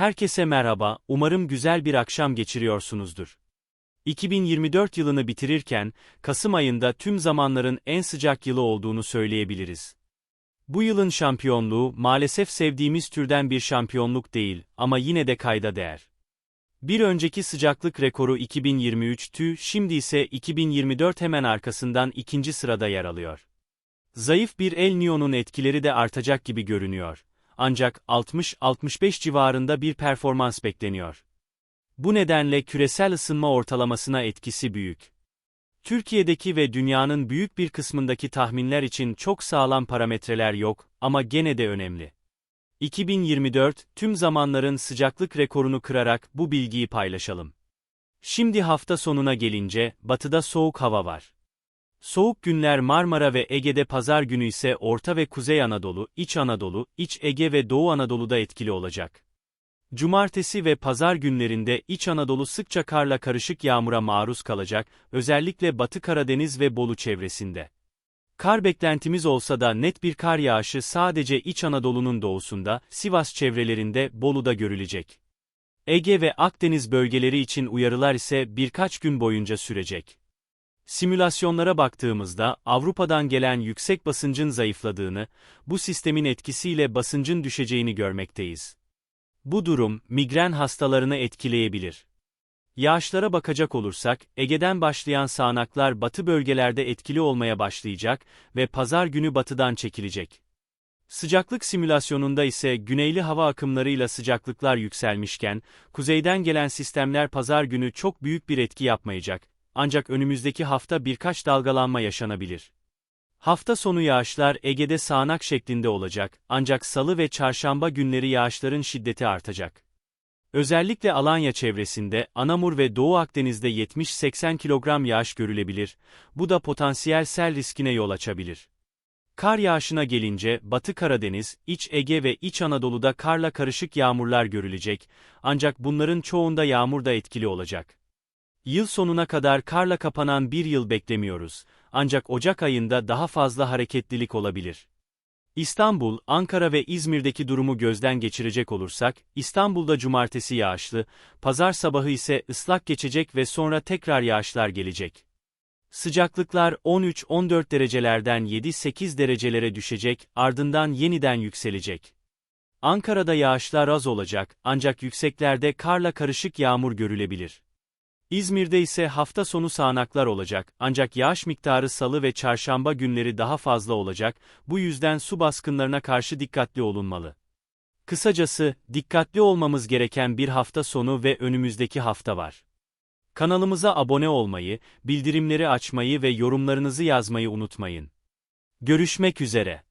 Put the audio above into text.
Herkese merhaba, umarım güzel bir akşam geçiriyorsunuzdur. 2024 yılını bitirirken, Kasım ayında tüm zamanların en sıcak yılı olduğunu söyleyebiliriz. Bu yılın şampiyonluğu maalesef sevdiğimiz türden bir şampiyonluk değil ama yine de kayda değer. Bir önceki sıcaklık rekoru 2023'tü, şimdi ise 2024 hemen arkasından ikinci sırada yer alıyor. Zayıf bir El Niño'nun etkileri de artacak gibi görünüyor. Ancak 60-65 civarında bir performans bekleniyor. Bu nedenle küresel ısınma ortalamasına etkisi büyük. Türkiye'deki ve dünyanın büyük bir kısmındaki tahminler için çok sağlam parametreler yok ama gene de önemli. 2024, tüm zamanların sıcaklık rekorunu kırarak bu bilgiyi paylaşalım. Şimdi hafta sonuna gelince, batıda soğuk hava var. Soğuk günler Marmara ve Ege'de pazar günü ise Orta ve Kuzey Anadolu, İç Anadolu, İç Ege ve Doğu Anadolu'da etkili olacak. Cumartesi ve pazar günlerinde İç Anadolu sıkça karla karışık yağmura maruz kalacak, özellikle Batı Karadeniz ve Bolu çevresinde. Kar beklentimiz olsa da net bir kar yağışı sadece İç Anadolu'nun doğusunda, Sivas çevrelerinde, Bolu'da görülecek. Ege ve Akdeniz bölgeleri için uyarılar ise birkaç gün boyunca sürecek. Simülasyonlara baktığımızda Avrupa'dan gelen yüksek basıncın zayıfladığını, bu sistemin etkisiyle basıncın düşeceğini görmekteyiz. Bu durum migren hastalarını etkileyebilir. Yağışlara bakacak olursak, Ege'den başlayan sağanaklar batı bölgelerde etkili olmaya başlayacak ve pazar günü batıdan çekilecek. Sıcaklık simülasyonunda ise güneyli hava akımlarıyla sıcaklıklar yükselmişken, kuzeyden gelen sistemler pazar günü çok büyük bir etki yapmayacak, ancak önümüzdeki hafta birkaç dalgalanma yaşanabilir. Hafta sonu yağışlar Ege'de sağanak şeklinde olacak, ancak salı ve çarşamba günleri yağışların şiddeti artacak. Özellikle Alanya çevresinde, Anamur ve Doğu Akdeniz'de 70-80 kilogram yağış görülebilir, bu da potansiyel sel riskine yol açabilir. Kar yağışına gelince, Batı Karadeniz, İç Ege ve İç Anadolu'da karla karışık yağmurlar görülecek, ancak bunların çoğunda yağmur da etkili olacak. Yıl sonuna kadar karla kapanan bir yıl beklemiyoruz, ancak Ocak ayında daha fazla hareketlilik olabilir. İstanbul, Ankara ve İzmir'deki durumu gözden geçirecek olursak, İstanbul'da cumartesi yağışlı, pazar sabahı ise ıslak geçecek ve sonra tekrar yağışlar gelecek. Sıcaklıklar 13-14 derecelerden 7-8 derecelere düşecek, ardından yeniden yükselecek. Ankara'da yağışlar az olacak, ancak yükseklerde karla karışık yağmur görülebilir. İzmir'de ise hafta sonu sağanaklar olacak, ancak yağış miktarı salı ve çarşamba günleri daha fazla olacak, bu yüzden su baskınlarına karşı dikkatli olunmalı. Kısacası, dikkatli olmamız gereken bir hafta sonu ve önümüzdeki hafta var. Kanalımıza abone olmayı, bildirimleri açmayı ve yorumlarınızı yazmayı unutmayın. Görüşmek üzere.